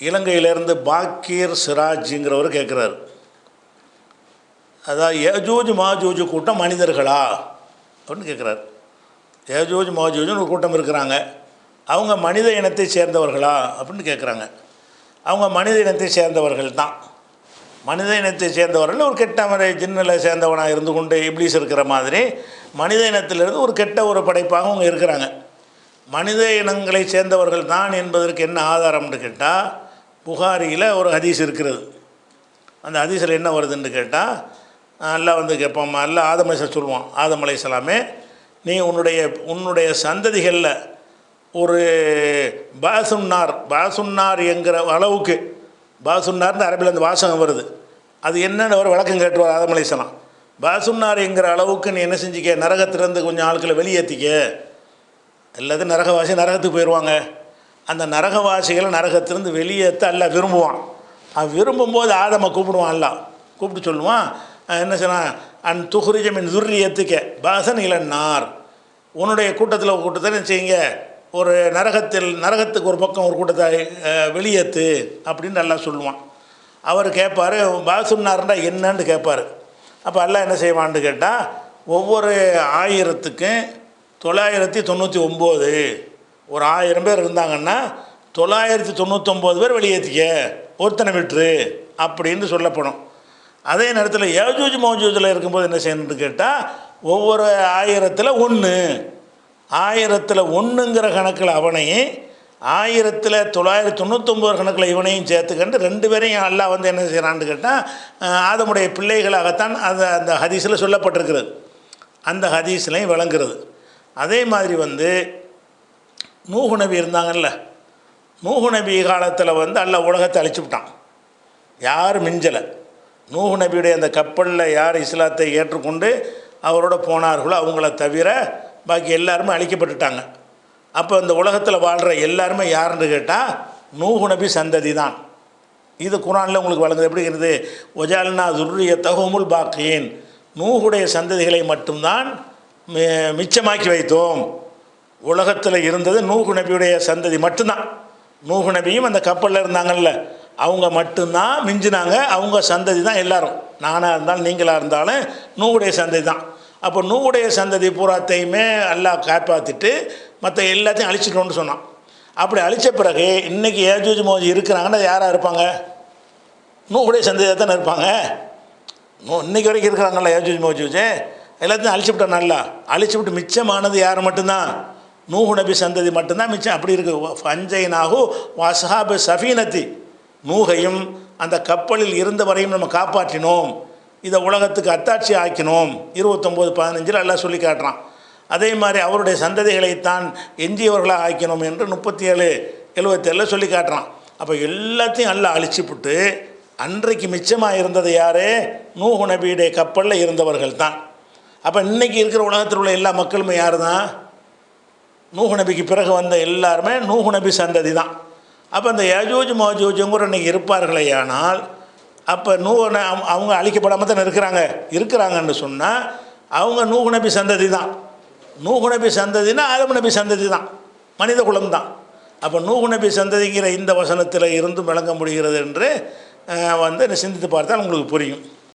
இலங்கையிலேருந்து பாக்கீர் சிராஜிங்கிறவர் கேட்குறாரு அதான் ஏஜூஜ் மாஜூஜ் கூட்டம் மனிதர்களா? அப்படின்னு கேட்குறாரு ஏஜூஜ் மாஜூஜ்னு ஒரு கூட்டம் இருக்கிறாங்க. அவங்க மனித இனத்தை சேர்ந்தவர்களா? அப்படின்னு கேட்குறாங்க அவங்க மனித இனத்தை சேர்ந்தவர்கள் தான். மனித இனத்தை சேர்ந்தவர்கள் ஒரு கெட்ட முறை ஜின்னில் சேர்ந்தவனாக இருந்து கொண்டு இப்ளீஸ் இருக்கிற மாதிரி மனித இனத்திலிருந்து ஒரு கெட்ட ஒரு படைப்பாக அவங்க இருக்கிறாங்க. மனித இனங்களை சேர்ந்தவர்கள் தான் என்பதற்கு என்ன ஆதாரம்னு கேட்டால் புகாரியில் ஒரு ஹதீஸ் இருக்கிறது. அந்த ஹதீஸில் என்ன வருதுன்னு கேட்டால் நல்லா வந்து கேட்பான் நல்லா ஆதம் அலைஹிஸ்ஸலாம் சொல்லுவான் ஆதம் அலைஹிஸ்ஸலாமே நீ உன்னுடைய உன்னுடைய சந்ததிகளில் ஒரு பாசுன்னார் பாசுன்னார் என்கிற அளவுக்கு பாசுன்னார்னு அரபியில் அந்த வாசகம் வருது. அது என்னென்ன ஒரு விளக்கம் கேட்டுருவார் ஆதம் அலைஹிஸ்ஸலாம் பாசுன்னார் என்கிற அளவுக்கு நீ என்ன செஞ்சிக்க? நரகத்திலேருந்து கொஞ்சம் ஆட்களை வெளியேற்றிக்க எல்லாத்தையும் நரகவாசி நரகத்துக்கு போயிடுவாங்க அந்த நரகவாசிகளை நரகத்திலிருந்து வெளியேற்ற அல்ல விரும்புவான். அவன் விரும்பும்போது ஆதமை கூப்பிடுவான் அல்ல கூப்பிட்டு சொல்லுவான் என்ன சொன்னான் அன் துஹுரிஜமின் துர்ரியத்துக்க பாசன் இளநார் உன்னுடைய கூட்டத்தில் ஒரு கூட்டத்தை என்ன செய்யுங்க? ஒரு நரகத்தில் நரகத்துக்கு ஒரு பக்கம் ஒரு கூட்டத்தை வெளியேற்று அப்படின்னு நல்லா சொல்லுவான். அவர் கேட்பார் பாசுன்னார்ண்டா என்னன்னு கேட்பார் அப்போ எல்லாம் என்ன செய்வான்னு கேட்டால் ஒவ்வொரு ஆயிரத்துக்கும் தொள்ளாயிரத்தி தொண்ணூற்றி ஒம்பது ஒரு ஆயிரம் பேர் இருந்தாங்கன்னா தொள்ளாயிரத்தி தொண்ணூத்தொம்பது பேர் வெளியேற்றிக்க ஒருத்தனை விட்டுரு அப்படின்னு சொல்லப்படும் அதே நேரத்தில் ஏஜூஜ் மௌஜூஜில் இருக்கும்போது என்ன செய்யணும்னு கேட்டால் ஒவ்வொரு ஆயிரத்தில் ஒன்று ஆயிரத்தில் ஒன்றுங்கிற கணக்கில் அவனையும் ஆயிரத்தில் தொள்ளாயிரத்தி தொண்ணூத்தொம்பது கணக்கில் இவனையும் சேர்த்துக்கண்டு ரெண்டு பேரையும் அல்லா வந்து என்ன செய்கிறான்னு கேட்டால் அதனுடைய பிள்ளைகளாகத்தான் அந்த அந்த ஹதீஸில் சொல்லப்பட்டிருக்கிறது. அந்த ஹதீஸ்லையும் விளங்குறது. அதே மாதிரி வந்து நூஹு நபி இருந்தாங்கல்ல. நூஹு நபி காலத்தில் வந்து அல்ல உலகத்தை அழிச்சு விட்டான். யார் மிஞ்சலை. நூஹு நபியுடைய அந்த கப்பலில் யார் இஸ்லாத்தை ஏற்றுக்கொண்டு அவரோட போனார்களோ அவங்கள தவிர பாக்கி எல்லாருமே அழிக்கப்பட்டுட்டாங்க. அப்போ இந்த உலகத்தில் வாழ்கிற எல்லாருமே யாருன்னு கேட்டால் நூகுணபி நபி சந்ததி தான். இது குரானில் உங்களுக்கு வழங்குது. எப்படி இருக்கிறது ஒஜால்னா துர்ரிய தகுமுல் பாக்கியேன். நூகுடைய சந்ததிகளை மட்டும்தான் மி- மிச்சமாக்கி வைத்தோம். உலகத்தில் இருந்தது நூகு நபியுடைய சந்ததி மட்டும்தான். நூகு நபியும் அந்த கப்பலில் இருந்தாங்கல்ல. அவங்க மட்டும்தான் மிஞ்சினாங்க. அவங்க சந்ததி தான் எல்லாரும். நானாக இருந்தாலும் நீங்களாக இருந்தாலும் நூவுடைய சந்ததி தான். அப்போ நூவுடைய சந்ததி பூராத்தையுமே எல்லாம் காப்பாற்றிட்டு மற்ற எல்லாத்தையும் அழிச்சிட்டோன்னு சொன்னான். அப்படி அழித்த பிறகு இன்றைக்கி ஏஜூஜ் மோஜி இருக்கிறாங்கன்னா யாராக இருப்பாங்க? நூவுடைய சந்ததியாக தானே இருப்பாங்க? நூ இன்னைக்கு வரைக்கும் இருக்கிறாங்கல்ல ஏஜூஜ் மோஜூஜ் எல்லாத்தையும் அழிச்சு விட்டோம் நல்லா. அழிச்சு விட்டு மிச்சமானது யார் மட்டும்தான்? நூஹு நபி சந்ததி மட்டும்தான் மிச்சம். அப்படி இருக்கு. ஃபஞ்சை நாகு வசஹாபு சஃபீனத்தி. நூகையும் அந்த கப்பலில் இருந்தவரையும் நம்ம காப்பாற்றினோம். இதை உலகத்துக்கு அத்தாட்சி ஆக்கினோம். இருபத்தொம்போது பதினஞ்சில் எல்லாம் சொல்லி காட்டுறான். அதே மாதிரி அவருடைய சந்ததிகளைத்தான் எஞ்சியவர்களாக ஆக்கினோம் என்று முப்பத்தி ஏழு எழுபத்தேழில் சொல்லி காட்டுறான். அப்போ எல்லாத்தையும் எல்லாம் அழிச்சுப்புட்டு அன்றைக்கு மிச்சமாக இருந்தது யார்? நூஹு நபியுடைய கப்பலில் இருந்தவர்கள் தான் அப்போ இன்றைக்கி இருக்கிற உலகத்தில் உள்ள எல்லா மக்களுமே யார் தான் நூஹு நபிக்கு பிறகு வந்த எல்லாருமே நூஹு நபி சந்ததி தான். அப்போ அந்த யஜூஜ் மோஜூஜுங்கிற இன்னைக்கு இருப்பார்களே ஆனால் அப்போ நூ அவங்க அழிக்கப்படாமல் தானே இருக்கிறாங்க. இருக்கிறாங்கன்னு சொன்னால் அவங்க நூஹு நபி சந்ததி தான். நூஹு நபி சந்ததினா ஆதம் நபி சந்ததி தான். மனித குலம் தான். அப்போ நூஹு நபி சந்ததிங்கிற இந்த வசனத்தில் இருந்தும் விளங்க முடிகிறது என்று வந்து சிந்தித்து பார்த்தால் உங்களுக்கு புரியும்.